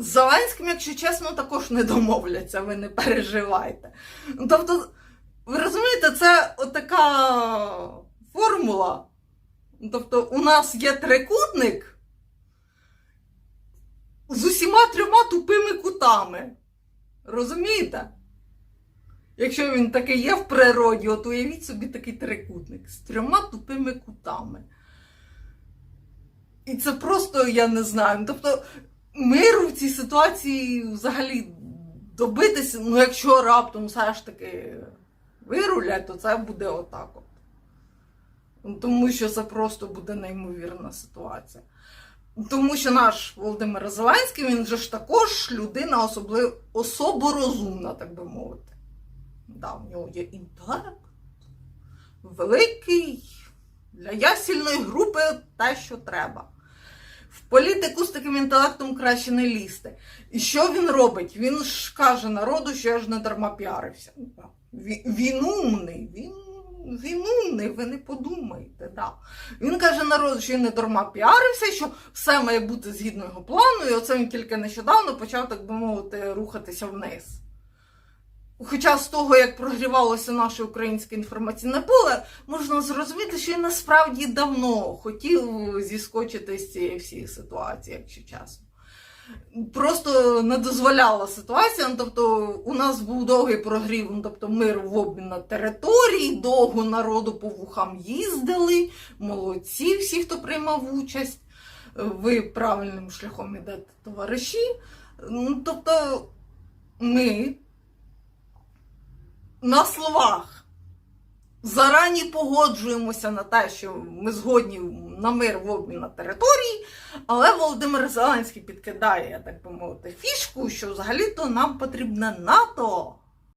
З Зеленським, якщо чесно, також не домовляться, ви не переживайте. Ну, Тобто, ви розумієте, це отака формула. Тобто, у нас є трикутник з усіма трьома тупими кутами. Розумієте? Якщо він такий є в природі, от уявіть собі такий трикутник з трьома тупими кутами. І це просто, я не знаю. Ну, Тобто, цій ситуації взагалі добитися, ну якщо раптом все ж таки вирулять, то це буде отак от. Ну, Тому що це просто буде неймовірна ситуація. Тому що наш Володимир Зеленський, він же ж також людина особливо особорозумна, так би мовити. Да, у нього є інтелект великий для ясільної групи те, що треба. В політику з таким інтелектом краще не лізти. І що він робить? Він ж каже народу, що я ж не дарма піарився. Він, він умний, він, він умний, ви не подумайте. Да. Він каже народу, що він не дарма піарився, що все має бути згідно його плану, і оце він тільки нещодавно почав, так би мовити, рухатися вниз. Хоча з того, як прогрівалося наше українське інформаційне поле, можна зрозуміти, що він насправді давно хотів зіскочити з цієї всієї ситуації, якщо чесно. Просто не дозволяла ситуація. Ну, тобто, у нас був довгий прогрів, ну, тобто мир в обмін на території, довго народу по вухам їздили. Молодці, всі, хто приймав участь. Ви правильним шляхом ідете, товариші. Ну, тобто, ми на словах зарані погоджуємося на те, що ми згодні на мир в обмін на території, але Володимир Зеленський підкидає, так би мовити, фішку, що взагалі-то нам потрібне НАТО.